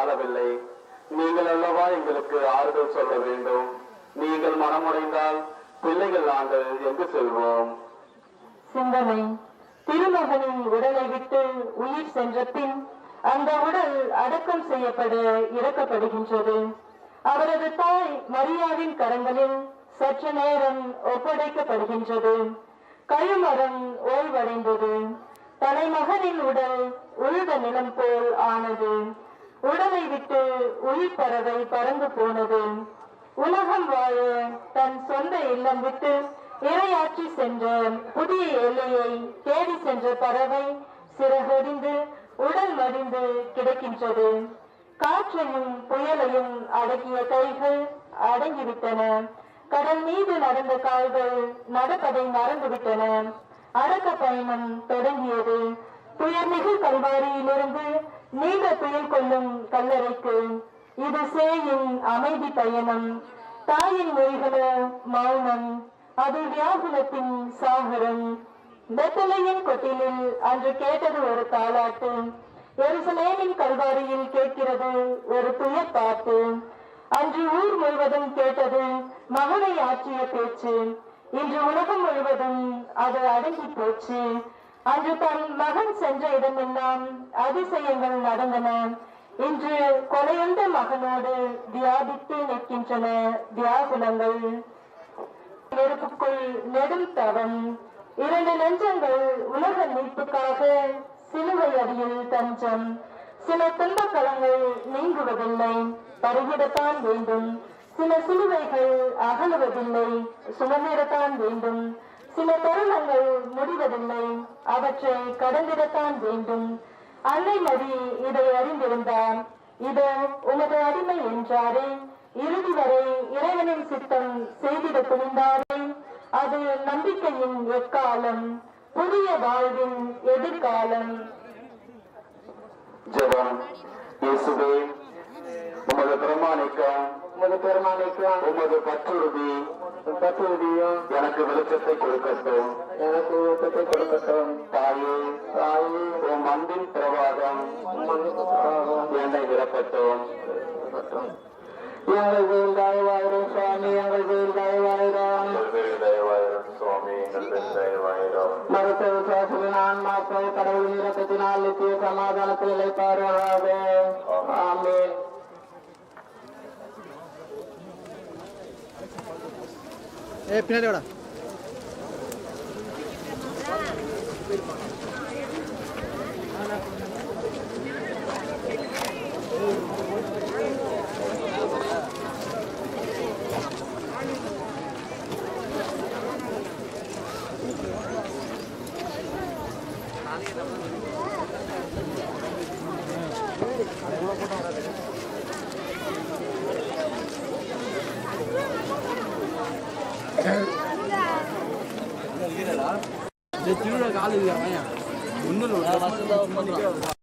ஆளவில்லை நீங்கள் அல்லவா எங்களுக்கு ஆறுதல் சொல்ல வேண்டும்? நீங்கள் மனமுடைந்தால் பிள்ளைகள் நாங்கள் எங்கு செல்வோம்? சிந்தனை திருமகனின் உடலை விட்டு உயிர் சென்ற பின் அந்த உடல் அடக்கம் செய்யப்பட இறக்கப்படுகின்றது. அவரது தாய் மரியாவின் கரங்களில் சற்று நேரம் ஒப்படைக்கப்படுகின்றது. கழுமரம் ஓய்வடைந்தது. தலைமகனின் உடல் உழுத நிலம் போல் ஆனது. உடலை விட்டு உயிர் பறவை பறந்து போனது. உலகம் வாழ தன் சொந்த இல்லம் விட்டு இரையாற்றி சென்ற புதிய எல்லையை தேடி சென்ற பறவை சிறகொடிந்து உடல் மடிந்து கிடக்கின்றது. காற்றையும் புயலையும் அடக்கிய கைகள் அடங்கிவிட்டன. கடல் மீது நடந்த கால்கள் நடப்பதை மறந்துவிட்டன. அடக்க பயணம் தொடங்கியது. புயல் மிகு கல்வாரியிலிருந்து நீண்ட துயில் கொள்ளும் கல்லறைக்கு இது சேயின் அமைதி பயணம். தாயின் மொழிகள மௌனம் அது வியாகுலத்தின் சாகரம். பெத்தலையின் கொட்டிலில் அன்று கேட்டது ஒரு தாளாட்டு. எருசலேமின் கல்வாரியில் கேட்கிறது ஒரு துயர் பாட்டு அன்று ஊர் முழுவதும் கேட்டது மகனை ஆற்றிய பேச்சு. இன்று உலகம் முழுவதும் அது அடங்கி போச்சு. அன்று தன் மகன் சென்ற இடமெல்லாம் அதிசயங்கள் நடந்தன. இன்று கொலையுண்ட மகனோடு வியாபித்து நிற்கின்றன வியாகுலங்கள். நெருப்புக்குள் நெடும் தவம். இரண்டு நெஞ்சங்கள் உலக மீட்புக்காக சிலுவை அடியில் தஞ்சம். சில துன்பக்கலங்கள் நீங்குவதில்லை. பருகிடத்தான் வேண்டும். சில சிலுவைகள் அகலுவதில்லை. சுமந்திடத்தான் வேண்டும். சில தருணங்கள் முடிவதில்லை. அவற்றை கடந்திடத்தான் வேண்டும். அன்னை மதி இதை அறிந்திருந்தார். இதோ உமது அடிமை என்றாரே. இறுதி வரை இறைவனின் சித்தம் செய்திட துணிந்தாரே. அது நம்பிக்கையின் எக்காலம் புதிய வாழ்வின் எதிர்காலம். ஜெபம். இயேசுவே உமது பிரமாணிக்கம் உமது பிரமாணிக்கம். உமது பற்றுறுதி பற்றுறுதியும் எனக்கு வெளிச்சத்தை கொடுக்கட்டும். எனக்கு வெளிச்சத்தை கொடுக்கட்டும். தாயே தாயே உன் அன்பின் பிரவாகம் என்னை விரப்பட்டும் எங்கள் வேல் தயவாயிரம் சுவாமி? எங்கள் வேல் தயவாயிரம்? சுவாமி? மருத்துவ விசுவாசத்தின் ஆன்மாக்கள் கடவுளின் இரக்கத்தினால் நித்திய சமாதானத்தில் இழைப்பார்களாக Eh, pinale ahora. Thank you. どうも。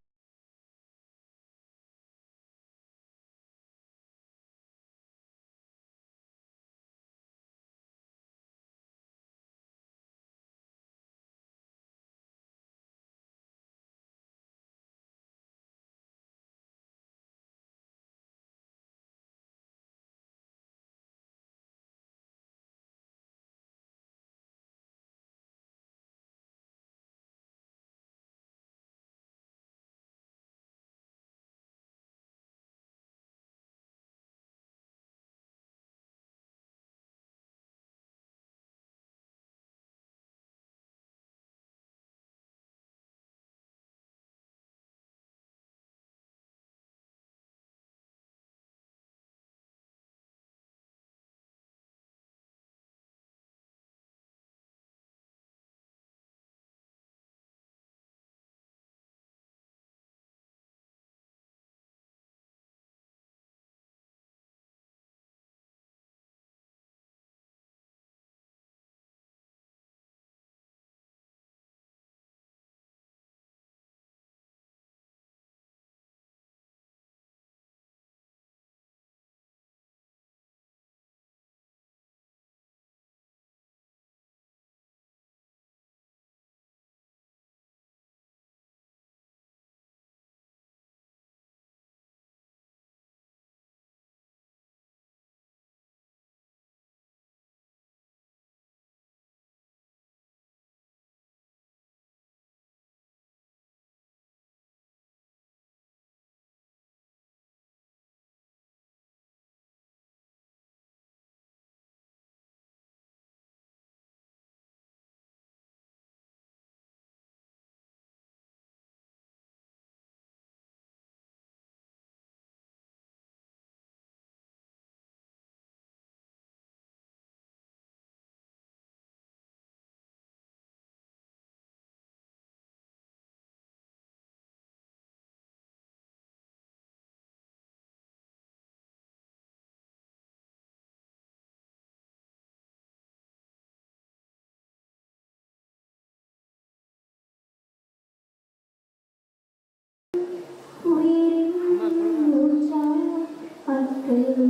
Mm-hmm.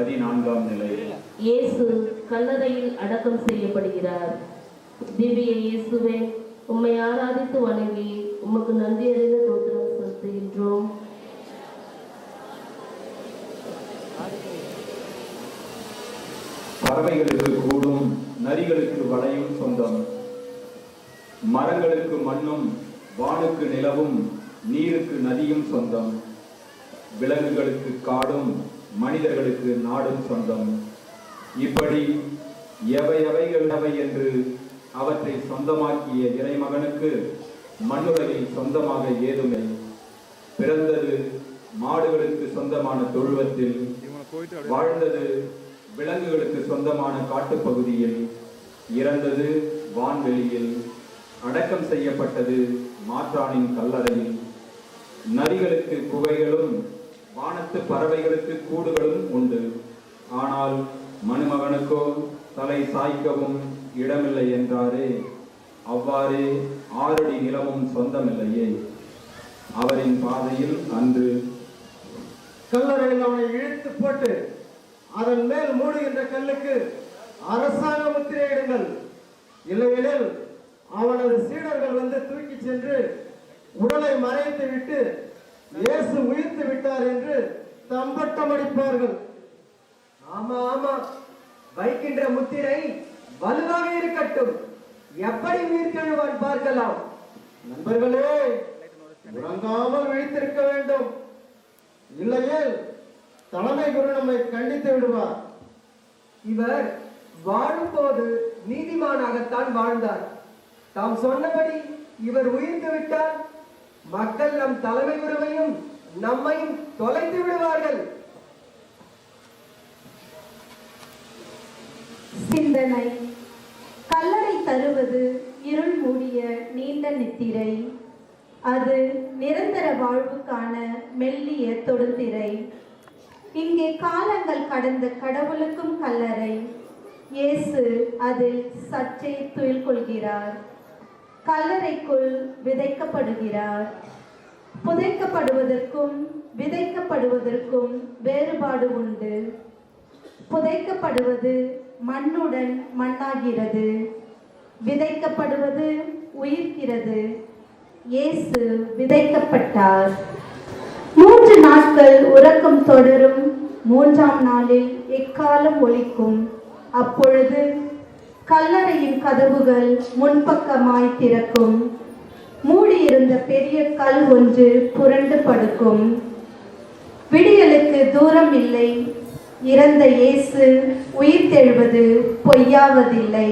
பதினான்காம் நிலை. இயேசு கல்லறையில் அடக்கம் செய்யப்படுகிறார். திவ்ய இயேசுவே உம்மை ஆராதித்து வணங்கி உமக்கு நன்றி அறிந்த தோத்திரம் செலுத்துகின்றோம். பறவைகளுக்கு கூடும் நரிகளுக்கு வலையும் சொந்தம். மரங்களுக்கு மண்ணும் வானுக்கு நிலவும் நீருக்கு நதியும் சொந்தம். விலங்குகளுக்கு காடும் மனிதர்களுக்கு நாடும் சொந்தம். இப்படி எவை எவைகளவை என்று அவற்றை சொந்தமாக்கிய இறைமகனுக்கு மண்ணுலகில் சொந்தமாக ஏதுமை பிறந்தது மாடுகளுக்கு சொந்தமான தொழுவத்தில் வாழ்ந்தது விலங்குகளுக்கு சொந்தமான காட்டுப்பகுதியில் இறந்தது வான்வெளியில் அடக்கம் செய்யப்பட்டது மாற்றானின் கல்லறையில். நரிகளுக்கு குகைகளும் வானத்து பறவைகளுக்கு கூடுகளும் உண்டு. ஆனால் மணுமகனுக்கோ தலை சாய்க்கவும் இடமில்லை என்றாரே. அவ்வாறே ஆறடி நிலமும் சொந்தமில்லையே. அவரின் பாதையில் அன்று கல்லறையில் அவனை இழுத்து போட்டு அதன் மேல் மூடுகின்ற கல்லுக்கு அரசாங்க முத்திரையிடுங்கள் இல்லையெனில் அவனது சீடர்கள் வந்து தூக்கி சென்று உடலை மறைத்து விட்டு இயேசு உயிர்த்து விட்டார் என்று தம்பட்டம் அடிப்பார்கள். ஆமா ஆமா. வைக்கின்ற முத்திரை வலுவாக இருக்கட்டும். எப்படி உயிர்த்தெழுவான் பார்க்கலாம். நண்பர்களே உறங்காமல் விழித்திருக்க வேண்டும். இல்லையே தலைமை குரு நம்மை கண்டித்து விடுவார். இவர் வாழும்போது நீதிமானாகத்தான் வாழ்ந்தார். தாம் சொன்னபடி இவர் உயிர்த்து விட்டார். மக்கள் நம் தலைமை உறவையும் நம்மையும் தொலைத்து விடுவார்கள். சிந்தனை. கல்லறை தருவது இருள் மூடிய நீண்ட நித்திரை. அது நிரந்தர வாழ்வுக்கான மெல்லிய தொடுதிரை. இங்கே காலங்கள் கடந்த கடவுளுக்கும் கல்லறை. இயேசு அதில் சற்றே துயில் கொள்கிறார். கல்லறைக்குள் விதைக்கப்படுகிறார். புதைக்கப்படுவதற்கும் விதைக்கப்படுவதற்கும் வேறுபாடு உண்டு. புதைக்கப்படுவது மண்ணுடன் மண்ணாகிறது. விதைக்கப்படுவது உயிர்க்கிறது இயேசு விதைக்கப்பட்டார். மூன்று நாட்கள் உறக்கம் தொடரும். மூன்றாம் நாளில் எக்காலம் ஒழிக்கும்? அப்பொழுது கல்லறையின் கதவுகள் முன்பக்கமாய் திறக்கும். மூடியிருந்த பெரிய கல் ஒன்று புரண்டு படுக்கும். விடியலுக்கு தூரம் இல்லை இறந்த இயேசு உயிர் தெழுவது பொய்யாவதில்லை.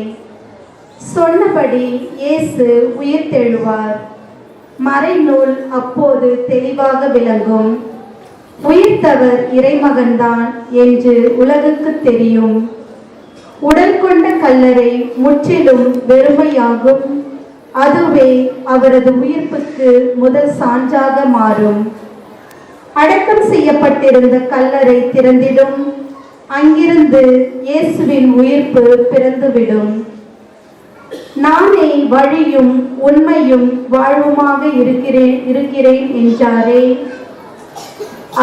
சொன்னபடி இயேசு உயிர்த்தெழுவார் மறைநூல் அப்போது தெளிவாக விளங்கும். உயிர்த்தவர் இறைமகன்தான் என்று உலகுக்கு தெரியும். உடல் கொண்ட கல்லறை முற்றிலும் வெறுமையாகும். அதுவே அவரது உயிர்ப்புக்கு முதல் சான்றாக மாறும். அடக்கம் செய்யப்பட்டிருந்த கல்லறை திறந்திடும். அங்கிருந்து இயேசுவின் உயிர்ப்பு பிறந்துவிடும். நானே வழியும் உண்மையும் வாழ்வுமாக இருக்கிறேன் இருக்கிறேன் என்றாரே.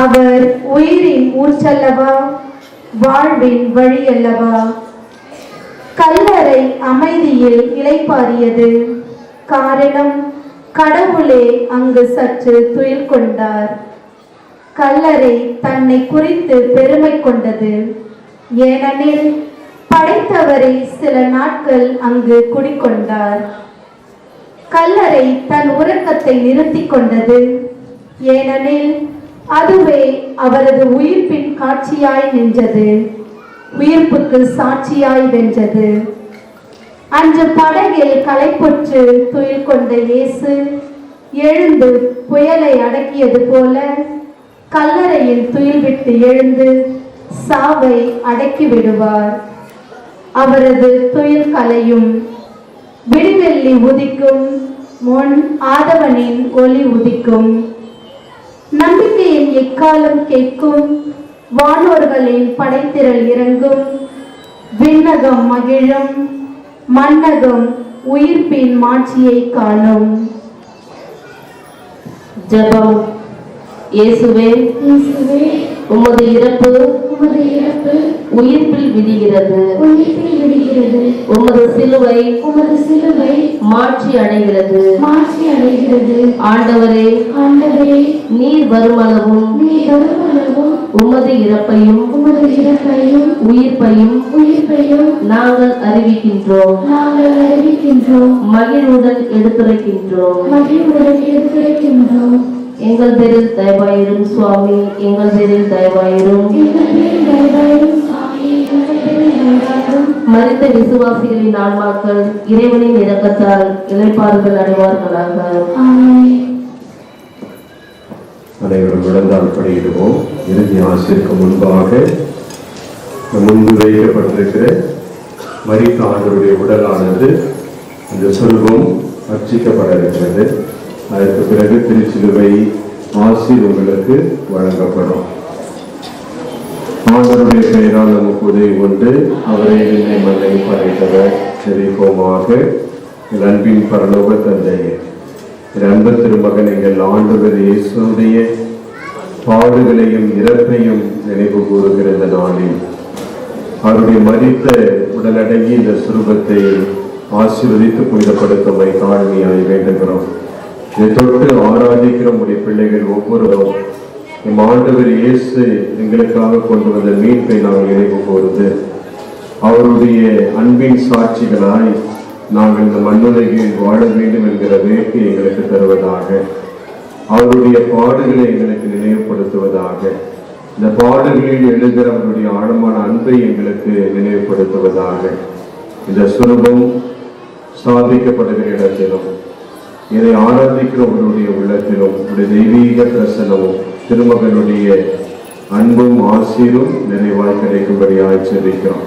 அவர் உயிரின் ஊற்றல்லவா? வாழ்வின் வழி அல்லவா கல்லறை அமைதியில் இளைப்பாறியது. காரணம் கடவுளே அங்கு சற்று துயில் கொண்டார். கல்லறை தன்னை குறித்து பெருமை கொண்டது. ஏனெனில் படைத்தவரை சில நாட்கள் அங்கு குடிக்கொண்டார். கல்லறை தன் உறக்கத்தை நிறுத்திக் கொண்டது. ஏனெனில் அதுவே அவரது உயிர்ப்பின் காட்சியாய் நின்றது. உயிர்ப்புக்கு சாட்சியாய் வென்றது. அன்று படகில் களைப்புற்று துயில் கொண்ட இயேசு எழுந்து புயலை அடக்கியது போல கல்லறையில் துயில் விட்டு எழுந்து சாவை அடக்கி விடுவார். அவரது துயில் கலையும் விடிவெள்ளி உதிக்கும் முன் ஆதவனின் ஒளி உதிக்கும். நம்பிக்கையின் எக்காலம் கேட்கும்? வானோர்களின் படைத்திரள் இறங்கும். விண்ணகம் மகிழும். மன்னகம் உயிர்ப்பின் மாட்சியை காணும். ஜெபம். இயேசுவே உமது இறப்பு உமது இறப்பு உயிர்ப்பில் விடுகிறது. உயிர்ப்பில் விடுகிறது. உமது சிலுவை உமது சிலுவை மாற்றி அடைகிறது. மாற்றி அடைகிறது. ஆண்டவரே ஆண்டவரே நீர் வருமளவும். நீ வருமளவும். உமது இறப்பையும் உமது இறப்பையும் உயிர்ப்பையும் உயிர்ப்பையும் நாங்கள் அறிவிக்கின்றோம். நாங்கள் அறிவிக்கின்றோம். மகிழ்வுடன் எடுத்துரைக்கின்றோம். மகிழ்வுடன் எடுத்துரைக்கின்றோம். எங்கள் பேரில் தயவாயிரும் சுவாமி எங்கள் பேரில் தயவாயிரும். மறித்த விசுவாசிகளின் ஆன்மாக்கள் இறைவனின் இரக்கத்தால் இளைப்பாறுதல் அடைவார்களாக. நாங்கள் அனைவரும் விழுந்தால் இறுதி ஆசிற்கு முன்பாக முன்பு வைக்கப்பட்டிருக்கிற மரித்த உடலானது அந்த சொல்வம் அர்ச்சிக்கப்பட இருக்கிறது அதற்கு பிறகு திருச்சிலுவை ஆசிர் உங்களுக்கு வழங்கப்படும். ஆண்டருடைய பெயரால் நமக்கு உதவி கொண்டு அவரை என்னை மண்ணை படைத்தவர் செழிப்போமாக அன்பின் பரலோக தந்தையே என் அன்பு திருமகன் எங்கள் ஆண்டு இயேசுடைய பாடுகளையும் இறப்பையும் நினைவு கூறுகிற இந்த நாளில். அவருடைய மதித்த உடலடங்கி இந்த சுரூபத்தை ஆசீர்வதித்து புனிதப்படுத்துமை தாழ்மையாய் வேண்டுகிறோம். இதை தொட்டு ஆராதிக்கிற உடைய பிள்ளைகள் ஒவ்வொருவரும் நம் ஆண்டவர் இயேசு எங்களுக்காக கொண்டு வந்த மீட்பை நாங்கள் நினைவு கூர்ந்து அவருடைய அன்பின் சாட்சிகளாய் நாங்கள் இந்த மண்ணுலகில் வாழ வேண்டும் என்கிற வேட்கை எங்களுக்கு தருவதாக அவருடைய பாடுகளை எங்களுக்கு நினைவுபடுத்துவதாக. இந்த பாடல்களில் எழுகிற அவருடைய ஆழமான அன்பை எங்களுக்கு நினைவுபடுத்துவதாக. இந்த சுரூபம் சாதிக்கப்படுகிற இடத்திலும் இதை ஆராதிக்கிற உங்களுடைய உள்ளத்திலும் உடைய தெய்வீக பிரசனமும் திருமகனுடைய அன்பும் ஆசீரும் நிறைவாய் கிடைக்கும்படியாய் செபிக்கிறோம்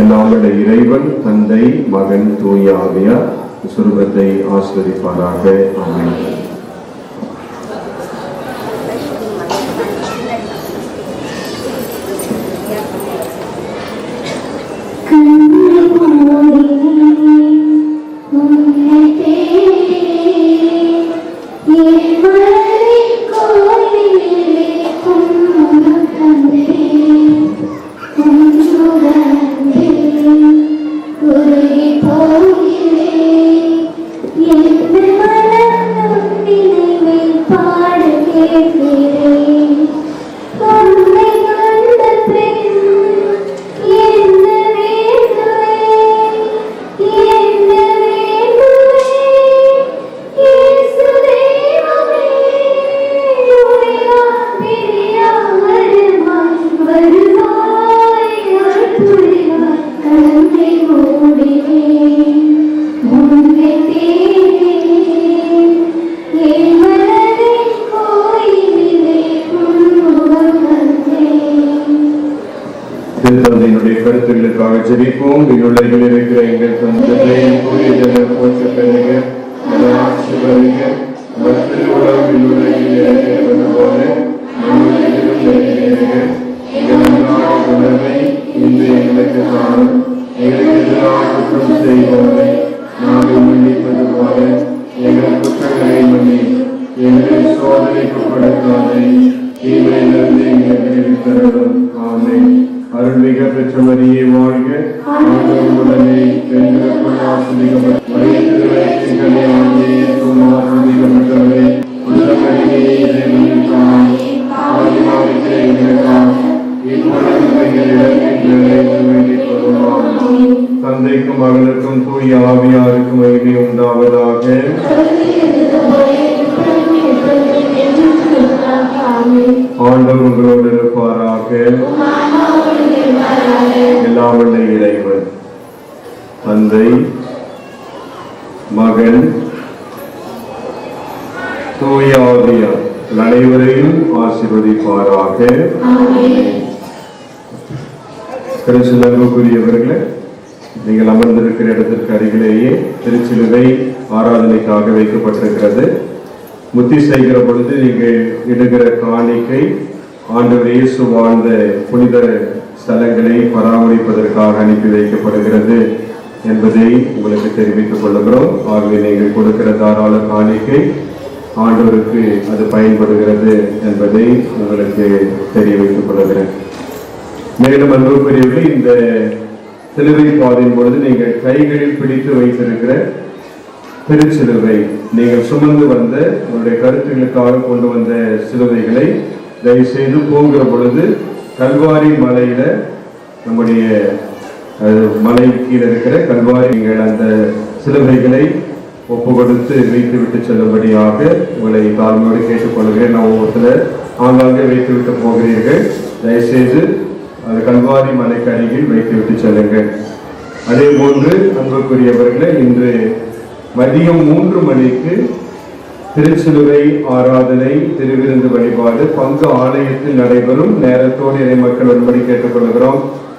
எல்லாமுள்ள இறைவன் தந்தை மகன் தூய ஆவியார் சுரூபத்தை ஆஸ்வதிப்பாராக. அமைந்தது கருத்துக்களுக்காக ஜெபிப்போம் இவ்வுலகில் இருக்கிற எங்கள் தந்தையை புரிதல போற்ற பெருக ஆட்சி வருக மற்ற உலகில் உலகில் இருக்கிறது போல நம்முடையிலும் நிறைவேறுக எங்கள் அன்றாட உணவை இன்று எங்களுக்கு தாரும் தந்தைக்கும் மகளுக்கும் தூய் ஆவியாருக்கும் மகிமை உண்டாவதாக. ஆண்டவர் உங்களோடு இருப்பாராக. எல்லாம் வல்ல இறைவன். தந்தை மகன் தூய ஆவியார் உங்கள் அனைவரையும் ஆசீர்வதிப்பாராக கிறிஸ்துவர்களுக்குரியவர்களே நீங்கள் அமர்ந்திருக்கிற இடத்திற்கு அருகிலேயே திருச்சிலுவை ஆராதனைக்காக வைக்கப்பட்டிருக்கிறது. முத்தி செய்கிற பொழுது நீங்கள் இடுகிற காணிக்கை ஆண்டவர் இயேசு வாழ்ந்த புனித ஸ்தலங்களை பராமரிப்பதற்காக அனுப்பி வைக்கப்படுகிறது. என்பதை உங்களுக்கு தெரிவித்துக் கொள்கிறோம் ஆகவே நீங்கள் கொடுக்கிற தாராள காணிக்கை ஆண்டவருக்கு அது பயன்படுகிறது என்பதை உங்களுக்கு தெரிவித்துக் கொள்கிறேன். மேலும் அன்புக்குரியவர்கள் இந்த சிலுவை பாதையின் பொழுது நீங்கள் கைகளில் பிடித்து வைத்திருக்கிற திருச்சிலுவை நீங்கள் சுமந்து வந்த உங்களுடைய கருத்துகளுக்காக கொண்டு வந்த சிலுவைகளை தயவு செய்து போகிற பொழுது கல்வாரி மலையில நம்முடைய மலை கீழே இருக்கிற கல்வாரி நீங்கள் அந்த சிலுவைகளை ஒப்பு கொடுத்து வைத்து விட்டு செல்லும்படியாக உங்களை தாழ்மையோடு கேட்டுக்கொள்கிறேன். நான் ஒவ்வொருத்தர் ஆங்காங்கே வைத்து விட்டு போகிறீர்கள். தயவுசெய்து அது கல்வாரி மலைக்கு அருகில் வைத்து விட்டு செல்லுங்கள். அதே போன்று அன்புக்குரியவர்களை இன்று மதியம் மூன்று மணிக்கு திருச்சிலுவை ஆராதனை திருவிருந்து வழிபாடு பங்கு ஆலயத்தில் நடைபெறும். நேரத்தோடு இறை மக்கள் வரும்படி கேட்டுக்கொள்கிறோம்.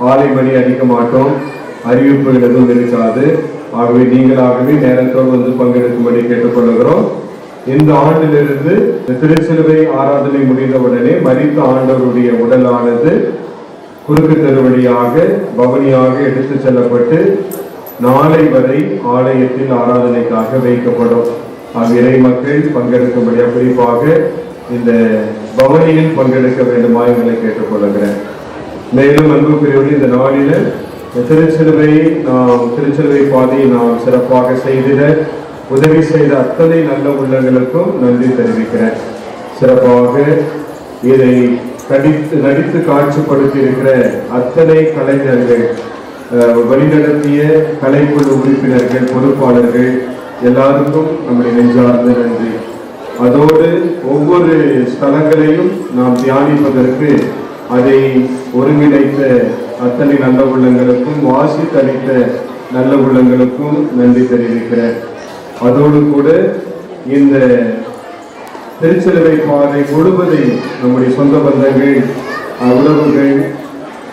ஆலை மணி அடிக்க மாட்டோம். அறிவிப்புகள் எதுவும் இருக்காது. ஆகவே நீங்களாகவே நேரத்தோடு வந்து பங்கெடுக்கும்படி கேட்டுக்கொள்கிறோம். இந்த ஆண்டிலிருந்து திருச்சிலுவை ஆராதனை முடிந்தவுடனே மறித்த ஆண்டவருடைய உடலானது குறுக்கு தெருவழியாக பவனியாக எடுத்து செல்லப்பட்டு நாளை வரை ஆலயத்தில் ஆராதனைக்காக வைக்கப்படும். இறை மக்கள் பங்கெடுக்கும்படியா குறிப்பாக இந்த பவனியில் பங்கெடுக்க வேண்டுமா எங்களை கேட்டுக்கொள்கிறேன். மேலும் அன்புக்குரியவர்கள் இந்த நாளில திருச்சிலுவை நாம் திருச்சிலுவை பாதையை நாம் சிறப்பாக செய்திட உதவி செய்த அத்தனை நல்ல உள்ளங்களுக்கும் நன்றி தெரிவிக்கிறேன். சிறப்பாக இதை கடித்து நடித்து காட்சிப்படுத்தி இருக்கிற அத்தனை கலைஞர்கள் வழிநடத்திய கலைக்குழு உறுப்பினர்கள் பொறுப்பாளர்கள் எல்லாருக்கும் நம்முடைய நெஞ்சார்ந்த நன்றி. அதோடு ஒவ்வொரு ஸ்தலங்களையும் நாம் தியானிப்பதற்கு அதை ஒருங்கிணைத்த அத்தனை நல்ல உள்ளங்களுக்கும் வாசித்தளித்த நல்ல உள்ளங்களுக்கும் நன்றி தெரிவிக்கிறேன். அதோடு கூட இந்த திருச்சிலுவை பாதை முழுவதையும் நம்முடைய சொந்த பந்தங்கள் உறவுகள்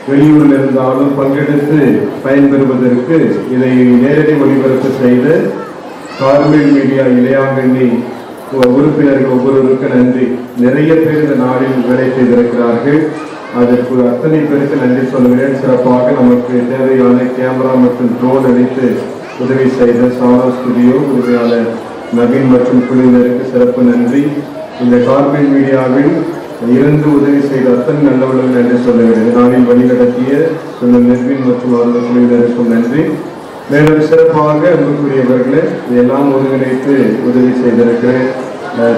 வெளியூரில் இருந்தாலும் பங்கெடுத்து பயன்பெறுவதற்கு இதை நேரடி ஒளிபரப்பு செய்து கார்பெட் மீடியா இளையாங்கண்ணி உ- உறுப்பினர்கள் ஒவ்வொருவருக்கும் நன்றி. நிறைய பேர் இந்த நாளில் வேலை செய்திருக்கிறார்கள். அதற்கு அத்தனை பேருக்கு நன்றி சொல்கிறேன் சிறப்பாக நமக்கு தேவையான கேமரா மற்றும் ட்ரோன் அளித்து உதவி செய்த சாரா ஸ்டுடியோ உதவியாளர் நவீன் மற்றும் குழுவினருக்கு சிறப்பு நன்றி. இந்த கார்பெட் மீடியாவில் இருந்து உதவி செய்த அத்தனை நல்லவர்கள் நன்றி சொல்லுகிறேன். நாளில் வழிநடத்திய சொன்ன நெர்வின் மற்றும் அவர்கள் குழுவினருக்கும் நன்றி. மேலும் சிறப்பாக அன்புக்குரியவர்களே இதையெல்லாம் ஒருங்கிணைத்து உதவி செய்திருக்கிறேன்.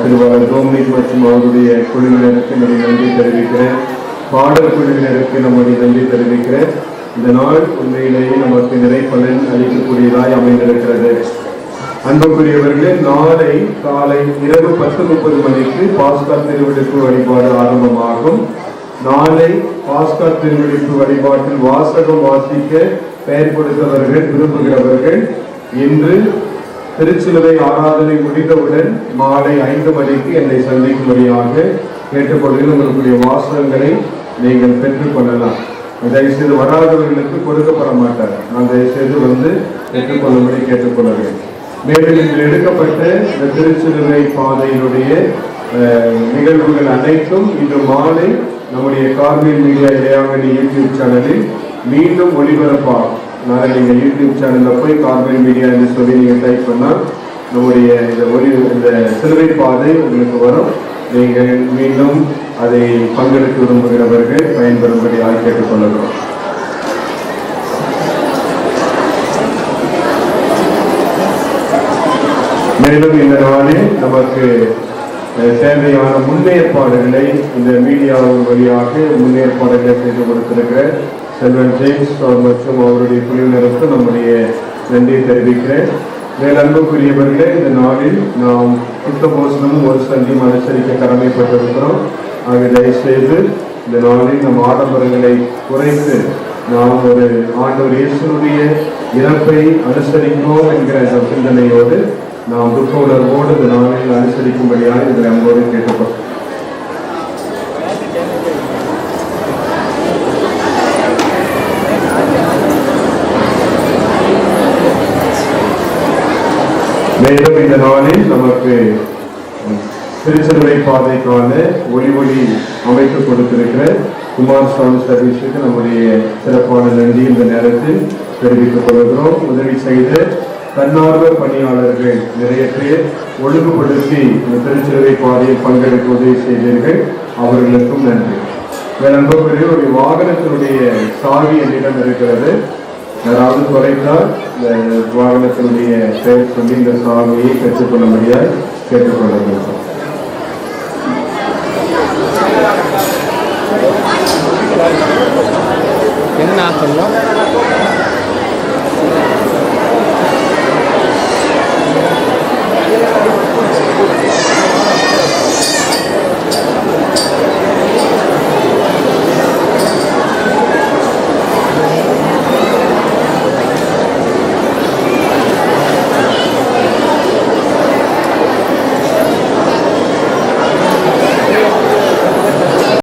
திருவாளர் டோமினிக் மற்றும் அவருடைய குழுவினருக்கு என்னுடைய நன்றி தெரிவிக்கிறேன். பாடல் குழுவினருக்கு நம்முடைய நன்றி தெரிவிக்கிறேன். இந்த நாள் உண்மையிலேயே நமக்கு நிறைப்பலன் அளிக்கக்கூடியதாய் அமைந்திருக்கிறது. அன்புக்குரியவர்களே நாளை காலை இரவு பத்து முப்பது மணிக்கு பாஸ்கா திருவிழிப்பு வழிபாடு ஆரம்பமாகும். நாளை பாஸ்கா திருவிழிப்பு வழிபாட்டில் வாசகம் வாசிக்க பெயர் கொடுத்தவர்கள் விரும்புகிறவர்கள் இன்று திருச்சிலுவை ஆராதனை முடிந்தவுடன் மாலை ஐந்து மணிக்கு என்னை சந்திக்கும்படியாக கேட்டுக்கொள்கிற உங்களுடைய வாசகங்களை நீங்கள் பெற்றுக்கொள்ளலாம் தயவுசெய்து வராதவர்களுக்கு கொடுக்கப்பட மாட்டார். நான் தயவுசெய்து வந்து பெற்றுக்கொள்ளும்படி கேட்டுக்கொள்கிறேன். மேலும் இதில் எடுக்கப்பட்ட இந்த திருச்சிலுவை பாதையினுடைய நிகழ்வுகள் அனைத்தும் இன்று மாலை நம்முடைய கார்மில் மீடியா இளையாங்கனி யூடியூப் சேனலில் மீண்டும் ஒளிபரப்பாகும் அதனால் நீங்க யூடியூப் சேனல்ல போய் கார்பன் மீடியா என்று சொல்லி நீங்க டைப் பண்ணா நம்முடைய இந்த ஒளி இந்த சிலுவை பாதை உங்களுக்கு வரும். நீங்கள் மீண்டும் அதை பங்கெடுக்க விரும்புகிறவர்கள் பயன்பெறும்படியாக கேட்டுக்கொள்கிறோம் மேலும் இந்த நாளில் நமக்கு தேவையான முன்னேற்பாடுகளை இந்த மீடியாவின் வழியாக முன்னேற்பாடுகளை செய்து கொடுத்திருக்கிற செல்வன் ஜேம்ஸ் மற்றும் அவருடைய குழுவினருக்கு நம்முடைய நன்றியை தெரிவிக்கிறேன். மேல் அன்புக்குரியவர்களே இந்த நாளில் நாம் புத்தபோசனமும் ஒரு சந்தியும் அனுசரிக்க கடமைப்பட்டிருக்கிறோம். ஆக தயவுசெய்து இந்த நாளில் நம் ஆடம்பரங்களை குறைத்து நாம் ஒரு ஆண்டவர் இயேசுடைய இறப்பை அனுசரிக்கிறோம் என்கிற சிந்தனையோடு நாம் துக்க உணர்வோடு இந்த நாளில் அனுசரிக்கும்படியாக இதில் அன்போடு கேட்டுக்கொள்கிறோம். மேலும் இந்த நாளில் நமக்கு திருச்சிலுவை பாதைக்கான ஒளி ஒளி அமைப்பு கொடுத்திருக்கிற குமார் சுவாமி சர்வீஸுக்கு நம்முடைய சிறப்பான நன்றி இந்த நேரத்தில் தெரிவித்துக் கொள்கிறோம். உதவி செய்த தன்னார்வ பணியாளர்கள் நிறைய பேர் ஒழுங்குபடுத்தி இந்த திருச்சிலுவை பாதையில் பங்கெடுக்க உதவி செய்தீர்கள். அவர்களுக்கும் நன்றி. நண்பர்களே ஒரு வாகனத்தினுடைய சாவி என்னிடம் இருக்கிறது. யாராவது குறைத்தால் இந்த வாகனத்தினுடைய பெயர் சொல்லி இந்த சாமியை பெற்றுக்கொள்ள முடியாது கேட்டுக்கொள்ள என்ன சொல்லணும்